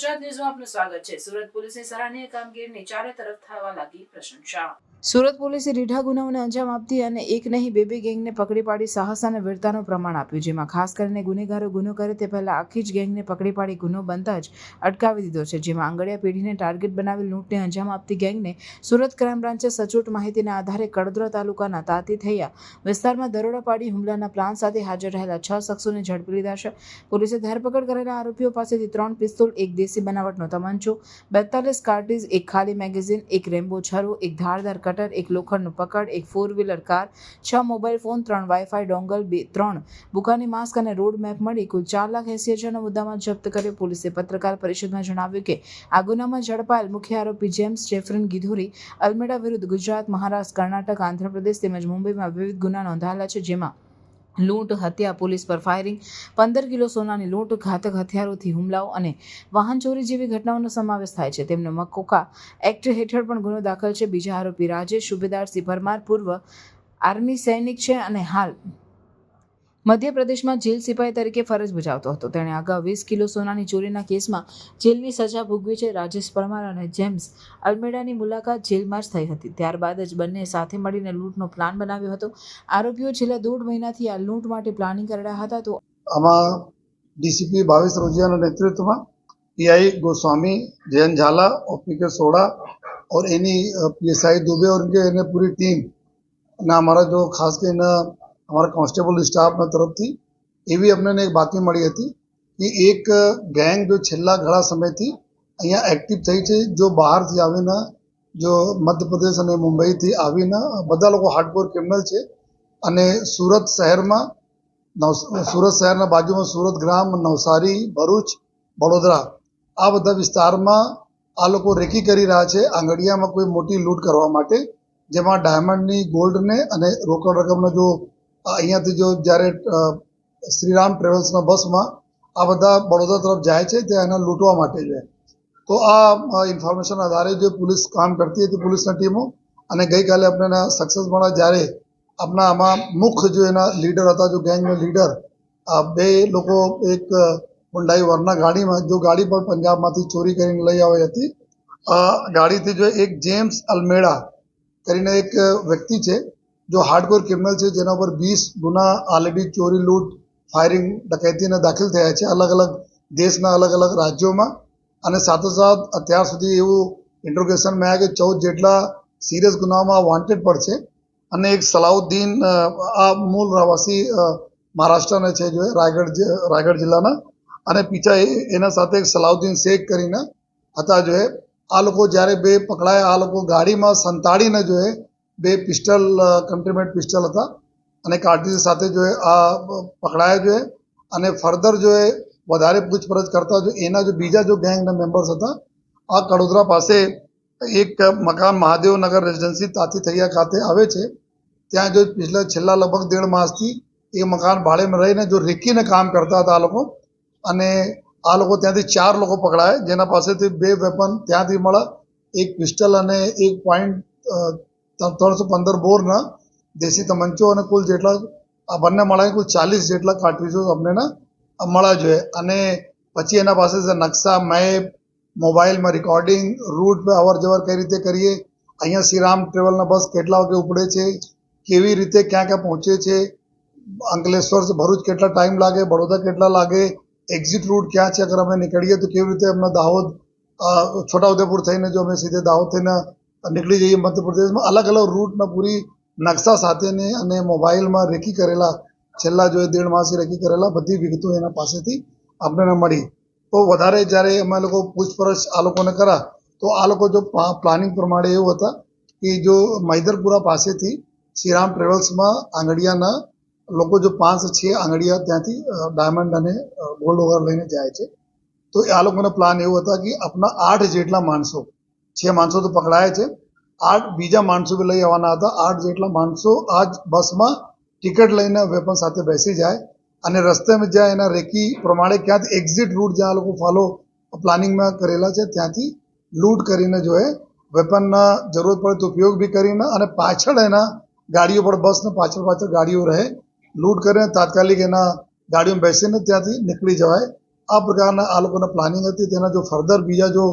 ગુજરાત ન્યૂઝમાં આપનું સ્વાગત છે. સુરત પોલીસની સરાહનીય કામગીરીની ચારે તરફ થવા લાગી પ્રશંસા. સુરત પોલીસે રીઢા ગુનાઓને અંજામ આપતી અને એક નહીં, બે બે ગેંગને પકડી પાડી સાહસ અને વીરતાનું પ્રમાણ આપ્યું, જેમાં ખાસ કરીને ગુનેગારો ગુનો કરે તે પહેલાં આખી જ ગેંગને પકડી પાડી ગુનો બનતા જ અટકાવી દીધો છે, જેમાં આંગળિયા પેઢીને ટાર્ગેટ બનાવી લૂંટને અંજામ આપતી ગેંગને સુરત ક્રાઇમ બ્રાન્ચે સચોટ માહિતીના આધારે કડદરા તાલુકાના તાતી થૈયા વિસ્તારમાં દરોડા પાડી હુમલાના પ્લાન સાથે હાજર રહેલા છ શખ્સોને ઝડપી લીધા છે. પોલીસે ધરપકડ કરેલા આરોપીઓ પાસેથી ત્રણ પિસ્તોલ, એક દેશી બનાવટનો તમંચો, બેતાલીસ કાર્ટીઝ, એક ખાલી મેગેઝીન, એક રેમ્બો, છરો, એક ધારદાર કટર એક લોખંડનું પકડ, એક ફોર વ્હીલર કાર, છ મોબાઈલ ફોન ત્રણ વાઈફાઈ ડોંગલ બે, ત્રણ. બુકાની માસ્ક અને રોડ મેપ મળી કુલ ચાર લાખ એસી હજારના મુદ્દામાં જપ્ત કર્યો. પોલીસે પત્રકાર પરિષદમાં જણાવ્યું કે, આ ગુનામાં ઝડપાયેલ મુખ્ય આરોપી જેમ્સ જેફરીન ગીધુરી, અલમેડા વિરુદ્ધ ગુજરાત, મહારાષ્ટ્ર, કર્ણાટક, આંધ્રપ્રદેશ તેમજ મુંબઈમાં વિવિધ ગુના નોંધાયેલા છે, જેમાં લૂંટ, હત્યા, પોલીસ પર ફાયરિંગ પંદર કિલો સોનાની લૂંટ, ઘાતક હથિયારોથી હુમલાઓ અને વાહન ચોરી જેવી ઘટનાઓનો સમાવેશ થાય છે. તેમનો મકોકા એક્ટ હેઠળ પણ ગુનો દાખલ છે. બીજા આરોપી રાજેશ, સુબેદાર સિંહ પરમાર પૂર્વ આર્મી સૈનિક છે અને હાલ મધ્યપ્રદેશમાં જેલ સિપાહી તરીકે ફરજ બજાવતો હતો તેણે અગાઉ વીસ કિલો સોનાની ચોરીના કેસમાં જેલની સજા ભોગવી છે રાજેશ પરમાર અને જેમ્સ અલ્મેડાની મુલાકાત જેલમાં જ થઈ હતી ત્યારબાદ જ બંને સાથે મળીને લૂંટનો પ્લાન બનાવ્યો હતો આરોપીઓ છેલ્લા દોઢ મહિનાથી આ લૂંટ માટે પ્લાનિંગ કરી રહ્યા હતા તો આમાં ડીસીપી ભાવેશ રોજિયાના નેતૃત્વમાં પીઆઈ गोस्वामी जयंत झाला और पी के सोड़ा और एनी पीएसआई दुबे और इनके इन्हें पूरी टीम અને અમારા જો ખાસ કરીને અમારા કોન્સ્ટેબલ સ્ટાફના તરફથી એવી અમને એક બાતમી મળી હતી કે એક ગેંગ જો છેલ્લા ઘણા સમયથી અહીંયા એક્ટિવ થઈ છે જો બહારથી આવીને જો મધ્યપ્રદેશ અને મુંબઈથી આવીને બધા લોકો હાર્ડકોર ક્રિમિનલ છે અને સુરત શહેરમાં નવ સુરત શહેરના બાજુમાં સુરત ગ્રામ નવસારી ભરૂચ વડોદરા આ બધા વિસ્તારમાં આ લોકો રેકી કરી રહ્યા છે આંગડિયામાં કોઈ મોટી લૂંટ કરવા માટે જેમાં ડાયમંડની ગોલ્ડને અને રોકડ રકમનો જો અહીંયાથી જો જ્યારે શ્રીરામ ટ્રેવલ્સના બસમાં આ બધા બડોદરા તરફ જાય છે, ત્યાં એને લૂંટવા માટે છે. તો આ ઇન્ફોર્મેશન આધારે જે પોલીસ કામ કરતી હતી, પોલીસની ટીમો, અને ગઈકાલે આપણે સક્સેસ મળ્યા જ્યારે આપણા આમાં મુખ્ય જો એના લીડર હતા, જો ગેંગનો લીડર બે લોકો એક હુંડાઈ વરના ગાડીમાં, જો ગાડી પણ પંજાબમાંથી ચોરી કરીને લઈ આવી હતી. ગાડીથી જો એક જેમ્સ અલ્મેડા કરીને એક વ્યક્તિ છે જો હાર્ડકોર ક્રિમિનલ છે જેના પર વીસ ગુના ઓલરેડી ચોરી લૂંટ ફાયરિંગ ડકૈતીના દાખલ થયા છે અલગ અલગ દેશના અલગ અલગ રાજ્યોમાં અને સાથોસાથ અત્યાર સુધી એવું ઇન્ટ્રોગેશનમાં આવ્યા કે ચૌદ જેટલા સિરિયસ ગુનામાં વોન્ટેડ પર છે અને એક સલાઉદ્દીન આ મૂળ રહેવાસી મહારાષ્ટ્રના છે જો રાયગઢ રાયગઢ જિલ્લાના અને પીછા એના સાથે એક સલાઉદ્દીન શેખ કરીને હતા જો આ લોકો જ્યારે બે પકડાયા આ લોકો ગાડીમાં સંતાડીને જો બે પિસ્ટલ કન્ટ્રીમેન્ટ પિસ્ટલ હતા. અને કાર્ટીજ સાથે જો એ, આ પકડાયા જોઈએ અને ફર્ધર જો વધારે પૂછપરછ કરતા જો, એના જો બીજા જો ગેંગના મેમ્બર્સ હતા, આ કડોદરા પાસે એક મકાન મહાદેવનગર રેસિડેન્સી તાતી થૈયા ખાતે આવે છે. ત્યાં જો પિછલા, છેલ્લા લગભગ દેઢ માસથી એ મકાન ભાડેમાં રહીને જો રેકીને કામ કરતા હતા આ લોકો. અને આ લોકો ત્યાંથી ચાર લોકો પકડાયા. જેના પાસેથી બે વેપન ત્યાંથી મળે એક પિસ્ટલ અને એક પોઈન્ટ ત્રણસો પંદર બોરના દેશી તમંચો અને કુલ જેટલા આ બંને મળે, કુલ ચાલીસ જેટલા કાર્ટ્રીજો અમને મળ્યા જોઈએ. અને પછી એના પાસે નકશા, મેપ, મોબાઈલમાં રેકોર્ડિંગ રૂટ પર અવર જવર કઈ રીતે કરીએ, અહીંયા શ્રીરામ ટ્રેવલના બસ કેટલા વાગે ઉપડે છે, કેવી રીતે ક્યાં ક્યાં પહોંચે છે, અંકલેશ્વર ભરૂચ કેટલા ટાઈમ લાગે બરોડા કેટલા લાગે એક્ઝિટ રૂટ ક્યાં છે, અગર અમે નીકળીએ તો કેવી રીતે અમે દાહોદ છોટાઉદેપુર થઈને જો અમે સીધે દાહોદ થઈને નીકળી જઈએ મધ્યપ્રદેશમાં. અલગ અલગ રૂટના પૂરી નકશા સાથેની અને મોબાઈલમાં રેકી કરેલા, છેલ્લા જો દેઢ માસથી રેકી કરેલા બધી વિગતો એના પાસેથી આપણને મળી. તો વધારે જ્યારે અમે લોકો પૂછપરછ આ લોકોને કરા, તો આ લોકો જો પ્લાનિંગ પ્રમાણે એવું હતા કે જો મૈદરપુરા પાસેથી શ્રીરામ ટ્રેવલ્સમાં આંગડિયાના લોકો જો પાંચ છ આંગડિયા ત્યાંથી ડાયમંડ અને ગોલ્ડ વગર લઈને જાય છે. તો આ લોકોનો પ્લાન એવો હતા કે આપણા આઠ જેટલા માણસો છ માણસો તો પકડાયા છે. આઠ બીજા માણસો બી લઈ આવવાના હતા. આઠ જેટલા માણસો આ જ બસમાં ટિકિટ લઈને વેપન સાથે બેસી જાય અને રસ્તેમાં જ્યાં એના રેકી પ્રમાણે ક્યાંથી એક્ઝિટ રૂટ જ્યાં લોકો ફોલો પ્લાનિંગમાં કરેલા છે, ત્યાંથી લૂંટ કરીને જો એ વેપનના જરૂરત પડે તો ઉપયોગ બી કરીને અને પાછળ એના ગાડીઓ પર બસને પાછળ પાછળ ગાડીઓ રહે લૂંટ કરીને તાત્કાલિક એના ગાડીઓમાં બેસીને ત્યાંથી નીકળી જવાય. આ પ્રકારના આ લોકોના પ્લાનિંગ હતી. તેના જો ફર્ધર બીજા જો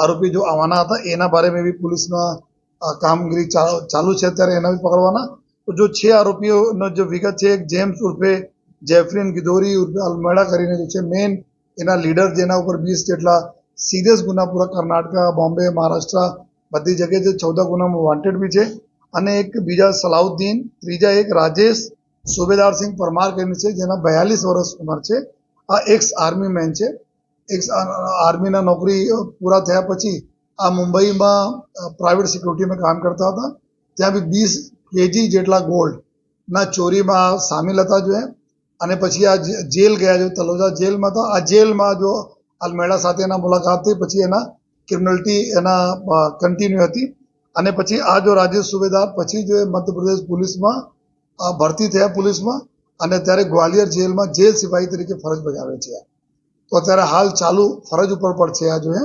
આરોપી જો આવવાના હતા, એના બારે મેં બી પોલીસના કામગીરી ચાલુ છે અત્યારે એના બી પકડવાના. તો જો છે આરોપીઓનો જે વિગત છે, એક જેમ્સ ઉર્ફે જેફરીન ગિદોરી ઉર્ફે અલમેડા કરીને જે છે મેન એના લીડર જેના ઉપર વીસ જેટલા સિરિયસ ગુના પૂરા કર્ણાટક, બોમ્બે, મહારાષ્ટ્ર, બધી જગ્યાએ જે ચૌદ ગુનામાં વોન્ટેડ બી છે. અને એક બીજા સલાઉદ્દીન, ત્રીજા એક રાજેશ સુબેદારસિંહ પરમાર કરીને છે, જેના બયાલીસ વર્ષ ઉંમર છે. આ એક્સ આર્મી મેન છે. એક્સ આર્મીના નોકરી પૂરા થયા પછી આ મુંબઈમાં પ્રાઇવેટ સિક્યુરિટીમાં કામ કરતા હતા. ત્યાં બી વીસ કેજી જેટલા ગોલ્ડના ચોરીમાં સામેલ હતા જો અને પછી આ જેલ ગયા જો તલોજા જેલમાં હતા આ જેલમાં જો અલમેડા સાથે એના મુલાકાત થઈ, પછી એના ક્રિમિનલિટી એના કન્ટિન્યુ હતી. અને પછી આ જો રાજેશ સુબેદાર પછી જો એ મધ્યપ્રદેશ પોલીસમાં ભરતી થયા પોલીસમાં. અને ત્યારે ગ્વાલિયર જેલમાં જેલ સિપાહી તરીકે ફરજ બજાવે છે. તો અત્યારે હાલ ચાલુ ફરજ ઉપર પર છે આ જો એ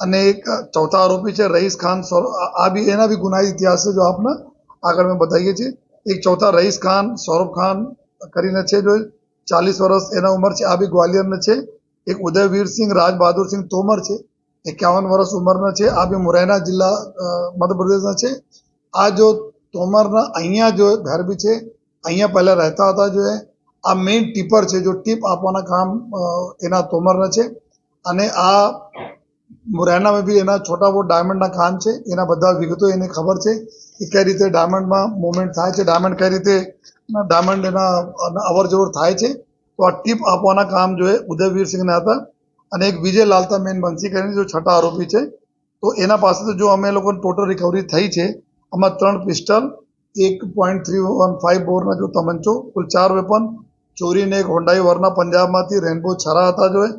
અને એક ચોથા આરોપી છે રઈસ ખાન આ બી એના બી ગુનાહિત ઇતિહાસ છે જો આપને. આગળ મેં બતાવીએ છીએ. એક ચોથા રઈસ ખાન, સૌરભ ખાન કરીને છે જો ચાલીસ વર્ષ એના ઉંમર છે, આ બી ગ્વાલિયરના છે. એક ઉદયવીર સિંહ રાજ બહાદુર સિંહ તોમર છે. એકાવન વર્ષ ઉંમરના છે. આ બી મુરૈના જિલ્લા મધ્યપ્રદેશના છે. આ જો તોમરના અહીંયા જો ઘર બી છે, અહીંયા પહેલાં રહેતા હતા જો એ. આ મેઇન ટીપર છે, જો ટીપ આપવાના કામ એના તોમરના છે. અને આ મુરૈનામાં બી એના છોટા બહુ ડાયમંડના કામ છે, એના બધા વિગતો એને ખબર છે કે કઈ રીતે ડાયમંડમાં મુવમેન્ટ થાય છે ડાયમંડ કઈ રીતે ડાયમંડ એના અવર જવર થાય છે. તો આ ટીપ આપવાના કામ જો એ ઉદયવીર સિંહના હતા. અને એક વિજય લાલતા મેન બંસી કરીને જો છઠ્ઠા આરોપી છે. તો એના પાસે તો જો અમે લોકોને ટોટલ રિકવરી થઈ છે, આમાં ત્રણ પિસ્ટલ એક પોઈન્ટ થ્રી વન ફાઇવ બોરના જો તમંચો, કુલ ચાર વેપન ચોરીને એક હોન્ડાઈ વરના પંજાબમાંથી રેનબો છરા હતા જો એ.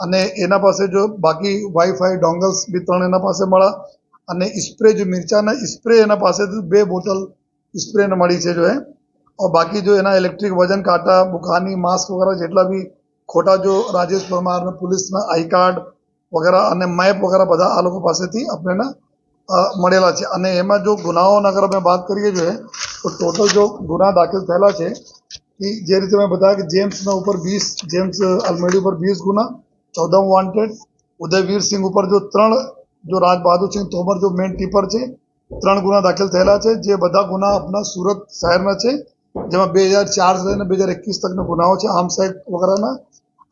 અને એના પાસે જો બાકી વાઈફાઈ ડોંગલ્સ બી ત્રણ એના પાસે મળ્યા અને સ્પ્રે જો મિરચાના સ્પ્રે એના પાસેથી બે બોટલ સ્પ્રે મળી છે જો એ और बाकी जो है ना इलेक्ट्रिक वजन काटा बुखानी मास्क वगैरह જેટલા બી ખોટા જો રાજેશ પરમાર ને પોલીસના આઈ કાર્ડ વગેરે અને મેપ વગેરે બધા આ લોકો પાસેથી આપણને અ, મળેલા છે અને એમાં જો ગુનાઓના અગર અમે વાત કરીએ જો એ, તો ટોટલ જો ગુના દાખલ થયેલા છે જે રીતે મેં બતાવ્યા કે જેમ્સના ઉપર વીસ, જેમ્સ અલમેડી ઉપર વીસ ગુના, ચૌદમ વોન્ટેડ ઉદયવીર સિંહ ઉપર જો ત્રણ, જો રાજ બહાદુર સિંહ તોમર જો મેન ટીપર છે, ત્રણ ગુના દાખલ થયેલા છે, જે બધા ગુના આપણા સુરત શહેરના છે, જેમાં બે હજાર ચાર લઈને બે હજાર એકવીસ તકના ગુનાઓ છે આર્મ્સ એક્ટ વગેરેના.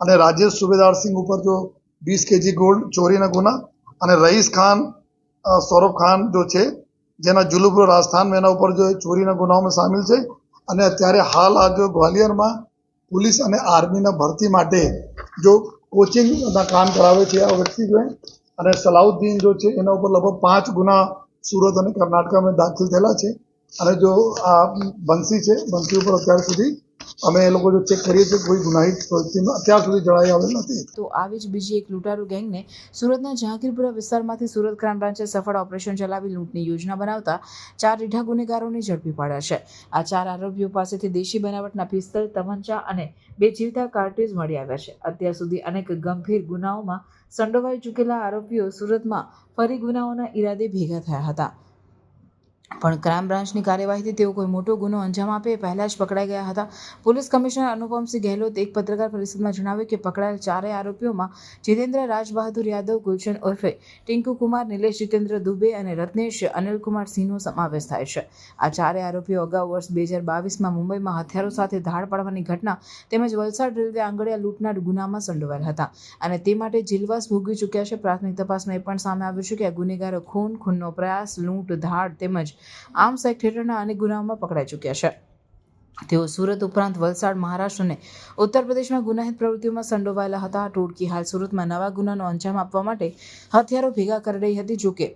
અને રાજેશ સુબેદાર સિંહ ઉપર જો વીસ કેજી ગોલ્ડ ચોરીના ગુના અને રઈસ ખાન સૌરભ ખાન જો છે, જેના જુલુપુર રાજસ્થાન એના ઉપર જો ચોરીના ગુનાઓમાં સામેલ છે અને અત્યારે હાલ આ જો ગ્વાલિયરમાં પોલીસ અને આર્મીના ભરતી માટે જો કોચિંગના કામ કરાવે છે આ વ્યક્તિ જો અને સલાઉદ્દીન જો છે એના ઉપર લગભગ પાંચ ગુના સુરત અને કર્ણાટકમાં દાખલ થયેલા છે. અને જો આ બંસી છે, બંસી ઉપર અત્યાર સુધી અમે એ લોકો જો ચેક કરીએ છીએ, કોઈ ગુનાહિત પ્રવૃત્તિમાં અત્યાર સુધી જણાઈ આવેલ નથી. તો આવી જ બીજી એક લૂંટારૂ ગેંગને સુરતના જહાંગીરપુરા વિસ્તારમાંથી સુરત ક્રાઇમ બ્રાન્ચે સફળ ઓપરેશન ચલાવી લૂંટની યોજના બનાવતા ચાર રીઢા ગુનેગારોને ઝડપી પાડ્યા છે. આ ચાર આરોપીઓ પાસેથી દેશી બનાવટના પિસ્તલ તમંચા અને બે જીવતા કાર્ટેજ મળી આવ્યા છે. અત્યાર સુધી અનેક ગંભીર ગુનાઓમાં સંડોવાઈ ચૂકેલા આરોપીઓ સુરતમાં ફરી ગુનાઓના ઈરાદે ભેગા થયા હતા. પણ ક્રાઇમ બ્રાન્ચની કાર્યવાહીથી તેઓ કોઈ મોટો ગુનો અંજામ આપે એ પહેલાં જ પકડાઈ ગયા હતા. પોલીસ કમિશનર અનુપમસિંહ ગહેલોત એક પત્રકાર પરિષદમાં જણાવ્યું કે પકડાયેલ ચારેય આરોપીઓમાં જીતેન્દ્ર રાજબહાદુર યાદવ, ગુલશન ઉર્ફે ટિંકુ કુમાર, નિલેશ જીતેન્દ્ર દુબે અને રત્નેશ અનિલકુમાર સિંહનો સમાવેશ થાય છે. આ ચારેય આરોપીઓ અગાઉ વર્ષ બે હજાર બાવીસમાં મુંબઈમાં હથિયારો સાથે ધાડ પાડવાની ઘટના તેમજ વલસાડ રેલવે આંગળિયા લૂંટના ગુનામાં સંડોવાયેલ હતા અને તે માટે જેલવાસ ભોગવી ચૂક્યા છે. પ્રાથમિક તપાસમાં એ પણ સામે આવ્યું છે કે આ ગુનેગારો ખૂન, ખૂનનો પ્રયાસ, લૂંટ, ધાડ તેમજ આર્મ્સ એક્ટ હેઠળના અનેક ગુનાઓમાં પકડાઈ ચૂક્યા છે. તેઓ સુરત ઉપરાંત વલસાડ, મહારાષ્ટ્ર અને ઉત્તર પ્રદેશમાં ગુનાહિત પ્રવૃત્તિઓમાં સંડોવાયેલા હતા. ટોળકી હાલ સુરતમાં નવા ગુનાનો અંજામ આપવા માટે હથિયારો ભેગા કરી રહી હતી, જોકે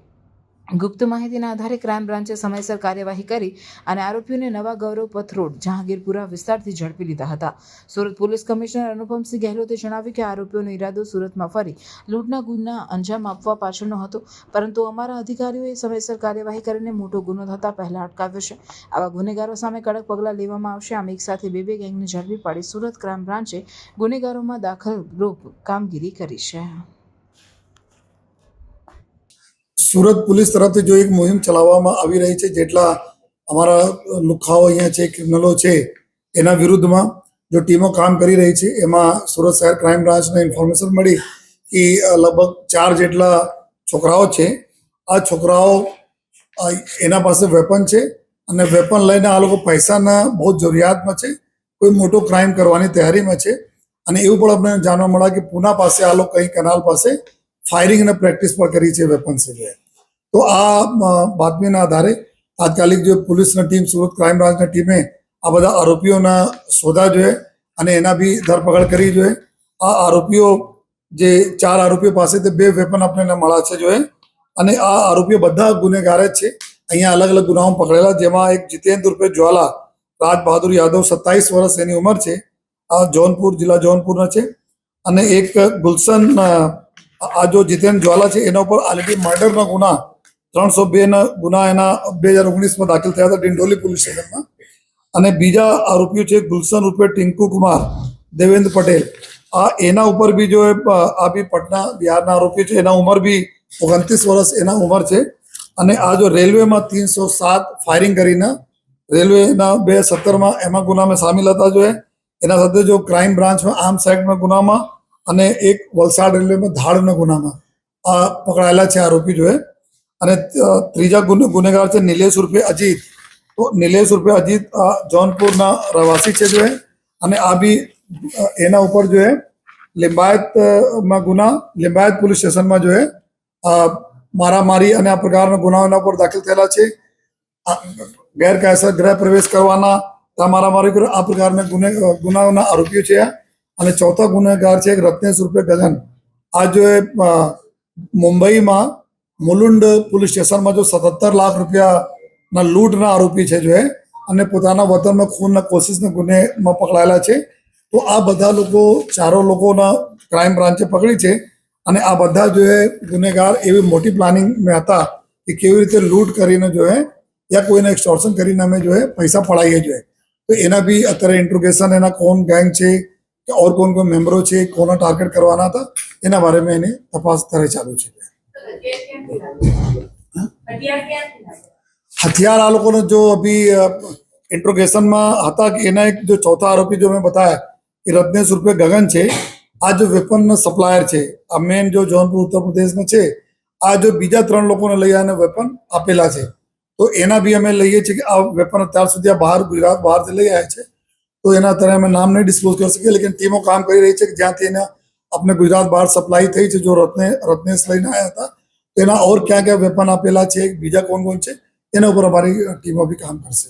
ગુપ્ત માહિતીના આધારે ક્રાઇમ બ્રાન્ચે સમયસર કાર્યવાહી કરી અને આરોપીઓને નવા ગૌરવ પથરોડ જહાંગીરપુરા વિસ્તારથી ઝડપી લીધા હતા. સુરત પોલીસ કમિશનર અનુપમસિંહ ગહેલોતે જણાવ્યું કે આરોપીઓનો ઈરાદો સુરતમાં ફરી લૂંટના ગુના અંજામ આપવા પાછળનો હતો, પરંતુ અમારા અધિકારીઓએ સમયસર કાર્યવાહી કરીને મોટો ગુનો થતા પહેલા અટકાવ્યો છે. આવા ગુનેગારો સામે કડક પગલાં લેવામાં આવશે. આમ એક સાથે બે બે ગેંગને ઝડપી પાડી સુરત ક્રાઇમ બ્રાન્ચે ગુનેગારોમાં દાખલ રૂપ કામગીરી કરી છે. સુરત પોલીસ તરફથી જો એક મુહિમ ચલાવવામાં આવી રહી છે, જેટલા અમારા લુખાઓ અહીંયા છે, ક્રિમિનલો છે, એના વિરુદ્ધમાં જો ટીમો કામ કરી રહી છે, એમાં સુરત શહેર ક્રાઇમ બ્રાન્ચને ઇન્ફોર્મેશન મળી કે લગભગ ચાર જેટલા છોકરાઓ છે. આ છોકરાઓ એના પાસે વેપન છે અને વેપન લઈને આ લોકો પૈસાના બહુ જરૂરિયાતમાં છે. કોઈ મોટો ક્રાઇમ કરવાની તૈયારીમાં છે. અને એવું પણ અમને જાણવા મળ્યા કે પૂના પાસે આ લોકો કંઈ કેનાલ પાસે ફાયરિંગ અને પ્રેક્ટિસ પણ કરી છે વેપન છે તો આ બાતમીના આધારે તાત્કાલિક જે પોલીસની ટીમ, સુરત ક્રાઇમ બ્રાન્ચની ટીમે આ બધા આરોપીઓના શોધા જોઈએ અને એના બી ધરપકડ કરી જોઈએ આ આરોપીઓ જે ચાર આરોપીઓ પાસેથી બે વેપન આપણને મળ્યા છે જોઈએ અને આ આરોપીઓ બધા ગુનેગાર જ છે. અહીંયા અલગ અલગ ગુનાઓ પકડેલા, જેમાં એક જીતેન્દ્ર રૂપે જ્વાલા, રાજ બહાદુર યાદવ સત્તાવીસ વર્ષ એની ઉંમર છે. આ જૌનપુર, જિલ્લા જૌનપુરના છે. અને એક ગુલશન આ જો જીતેન્દ્ર જ્વાલા છે, એના ઉપર ઓલરેડી મર્ડરના ગુના, ત્રણસો બે ગુના એના બે હજાર ઓગણીસમાં દાખલ થયા હતા ડિંડોલી પોલીસ સ્ટેશનમાં. અને બીજા આરોપીઓ છે ગુલશન રૂપે ટિંકુ કુમાર, દેવેન્દ્ર પટેલ. આ એના ઉપર બી જો આ બી પટના બિહારના આરોપીઓ છે, એના ઉંમર બી ઓગણત્રીસ વર્ષ એના ઉંમર છે. અને આ જો રેલવેમાં ત્રણસો સાત ફાયરિંગ કરીને રેલવેના બે સત્તરમાં એમાં ગુનામાં સામેલ હતા જો એના સાથે જો ક્રાઇમ બ્રાન્ચમાં આર્મ્સ એક્ટમાં ગુનામાં અને એક વલસાડ રેલવેમાં ધાડના ગુનામાં આ પકડાયેલા છે આરોપી જોએ અને ત્રીજા ગુને- ગુનેગાર છે નિલેશ ઉર્ફે અજીત. તો નિલેશ ઉર્ફે અજીત જૌનપુરના રહેવાસી છે જોએ અને આ બી એના ઉપર જોએ એ લિંબાયત અ, માં ગુના લિંબાયત પોલીસ સ્ટેશનમાં જોએ મારામારી અને આ પ્રકારના ગુનાઓ એના ઉપર દાખલ થયેલા છે. ગેરકાયદેસર ગૃહ પ્રવેશ કરવાના મારામારી આ પ્રકારના ગુને ગુનાઓના આરોપીઓ છે આ. અને ચોથા ગુનેગાર છે રત્નેશ રૂપે ગગન આ જો એ મુંબઈમાં મુલુંડ પોલીસ સ્ટેશનમાં જો સત્તર લાખ રૂપિયાના લૂંટના આરોપી છે જો એ, અને પોતાના વતનમાં ખૂનના કોશિશના ગુનેમાં પકડાયેલા છે, તો આ બધા લોકો, ચારો લોકોના ક્રાઇમ બ્રાન્ચે પકડી છે અને આ બધા જો એ ગુનેગાર એવી મોટી પ્લાનિંગમાં હતા કે કેવી રીતે લૂંટ કરીને જો એ યા કોઈને એક્સટોર્શન કરીને અમે જો એ પૈસા પડાવીએ જોઈએ તો એના બી અત્યારે ઇન્ટ્રોગેશન એના કોણ ગેંગ છે કે ઓર કોણ કોણ મેમ્બરો છે, કોને ટાર્ગેટ કરવાના હતા, એના બારેમાં એની તપાસ અત્યારે ચાલુ છે. હથિયાર આ લોકોને જો અભી ઇન્ટ્રોગેશનમાં હતા કે એના એક જો ચોથા આરોપી જો મેં બતાયા કે રત્નેશ રૂપે ગગન છે, આ જો વેપનનો સપ્લાયર છે, આ મેન જો જૌનપુર, ઉત્તર પ્રદેશનો છે, આ જો બીજા ત્રણ લોકોને લઈ આને વેપન આપેલા છે. તો એના બી અમે લઈએ છીએ કે આ વેપન અત્યાર સુધી આ બહાર ગુજરાત બહારથી લઈ આવ્યા છે. તો એના અત્યારે અમે નામ નહીં ડિસ્ક્લોઝ કરી શકીએ, લેકિન ટીમો કામ કરી રહી છે કે જ્યાંથી એના આપણે ગુજરાત બહાર સપ્લાય થઈ છે, જો રત્ને, રત્નેશ લઈને આવ્યા હતા, તો એના ઓર ક્યાં ક્યાં વેપન આપેલા છે, બીજા કોણ કોણ છે, એના ઉપર અમારી ટીમો બી કામ કરશે.